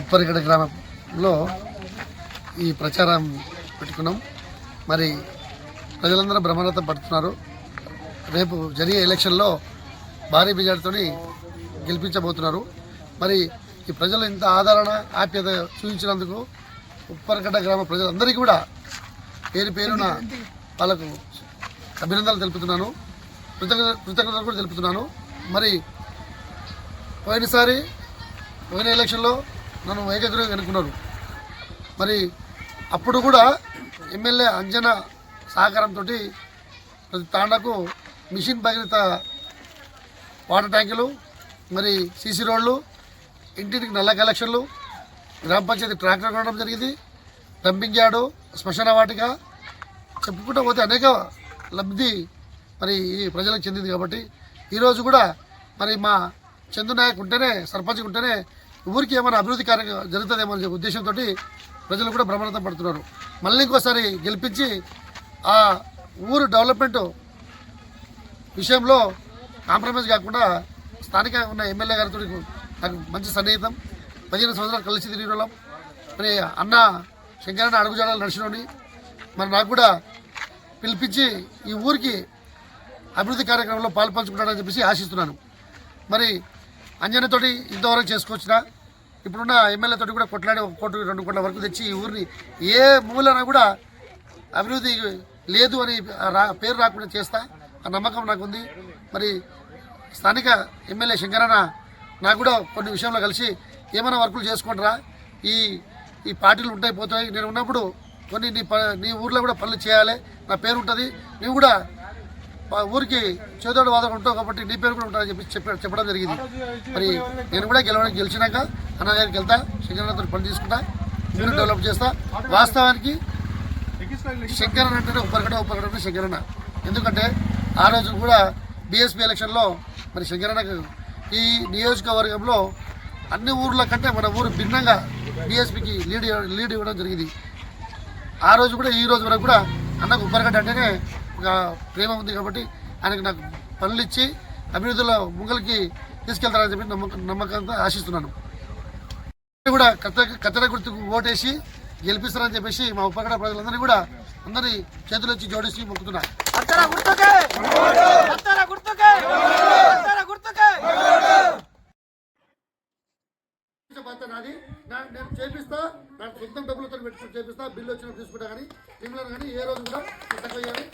ఉప్పరిగడ గ్రామంలో ఈ ప్రచారం పెట్టుకున్నాం. మరి ప్రజలందరూ బ్రహ్మరథం పడుతున్నారు. రేపు జరిగే ఎలక్షన్లో భారీ మెజార్టీతో గెలిపించబోతున్నారు. మరి ఈ ప్రజలు ఇంత ఆదరణ ఆప్యత చూపించినందుకు ఉప్పరగడ్డ గ్రామ ప్రజలందరికీ కూడా పేరు పేరున వాళ్ళకు అభినందనలు తెలుపుతున్నాను. కృతజ్ఞత కృతజ్ఞతలు కూడా తెలుపుతున్నాను. మరి పోయినసారి పోయిన ఎలక్షన్లో నన్ను ఏకగ్రహం అనుకున్నారు మరి అప్పుడు కూడా ఎమ్మెల్యే అంజన సహకారంతో ప్రతి తాండాకు మిషన్ భగీరథ వాటర్ ట్యాంకులు మరి సీసీ రోడ్లు ఇంటింటికి నల్ల కలెక్షన్లు గ్రామ పంచాయతీ ట్రాక్టర్ కొనడం జరిగింది. డంపింగ్ యార్డు శ్మశాన వాటిక చెప్పుకుంటూ పోతే అనేక లబ్ధి మరి ఈ ప్రజలకు చెందింది కాబట్టి ఈరోజు కూడా మరి మా చందు నాయక్ ఉంటేనే సర్పంచ్ ఉంటేనే ఊరికి ఏమైనా అభివృద్ధి కార్యక్రమం జరుగుతుందేమో అనే ఉద్దేశంతో ప్రజలు కూడా భ్రమరతం పడుతున్నారు. మళ్ళీ ఇంకోసారి గెలిపించి ఆ ఊరు డెవలప్మెంట్ విషయంలో కాంప్రమైజ్ కాకుండా స్థానిక ఉన్న ఎమ్మెల్యే గారితో నాకు మంచి సన్నిహితం. పదిహేను సంవత్సరాలు కలిసి తిరిగిన వాళ్ళం మరి అన్న శంకరన్న అడుగుజాడలు నడిచినోని మరి నాకు కూడా పిలిపించి ఈ ఊరికి అభివృద్ధి కార్యక్రమంలో పాల్పంచుకుంటాడని చెప్పేసి ఆశిస్తున్నాను. మరి అంజనతోటి ఇంతవరకు చేసుకొచ్చిన ఇప్పుడున్న ఎమ్మెల్యే కూడా కొట్లాడి ఒక కోటి రెండు కోట్ల వరకు తెచ్చి ఈ ఊరిని ఏ మూలన కూడా అభివృద్ధి లేదు అని రా పేరు రాకుండా చేస్తా ఆ నమ్మకం నాకు ఉంది మరి స్థానిక ఎమ్మెల్యే శంకరన్న నాకు కూడా కొన్ని విషయంలో కలిసి ఏమైనా వర్కులు చేసుకుంటారా? ఈ ఈ పార్టీలు ఉంటాయి పోతాయి. నేను ఉన్నప్పుడు కొన్ని నీ ప నీ ఊర్లో కూడా పనులు చేయాలి. నా పేరు ఉంటుంది నువ్వు కూడా మా ఊరికి చేదోడు వాదన ఉంటావు కాబట్టి నీ పేరు కూడా ఉంటారని చెప్పి చెప్ప చెప్పడం జరిగింది. మరి నేను కూడా గెలవడానికి గెలిచినాక అన్న వెళ్తా శంకరన్నతో పని తీసుకుంటా మీరు డెవలప్ చేస్తా. వాస్తవానికి శంకరన్ అంటేనే ఉపరికట ఉపరగడ అంటే శంకరన్న. ఎందుకంటే ఆ రోజు కూడా బీఎస్పీ ఎలక్షన్లో మరి శంకరన్నకు ఈ నియోజకవర్గంలో అన్ని ఊర్ల కంటే మన ఊరు భిన్నంగా బీఎస్పీకి లీడ్ లీడ్ ఇవ్వడం జరిగింది. ఆ రోజు కూడా ఈ రోజు వరకు కూడా అన్నకు ఉప్పరగడ్డ అంటేనే ప్రేమ ఉంది కాబట్టి ఆయనకు నాకు పనులు ఇచ్చి అభివృద్ధిలో ముంగలికి తీసుకెళ్తారని చెప్పి నమ్మకం నమ్మకంతో ఆశిస్తున్నాను. కూడా కత్త కత్తెర గుర్తుకు ఓటేసి గెలిపిస్తారని చెప్పేసి మా ఉప్పరగడ ప్రజలందరినీ కూడా అందరి చేతులు వచ్చి జోడించి మొక్కుతున్నా. నాది. నా- నేను చేపిస్తా. నాకు సొంతం డబ్బులతో పెట్టుకుని చేపిస్తా. బిల్లు వచ్చిన తీసుకుంటా కానీ మిమ్మల్ని కానీ ఏ రోజు కూడా తక్కువ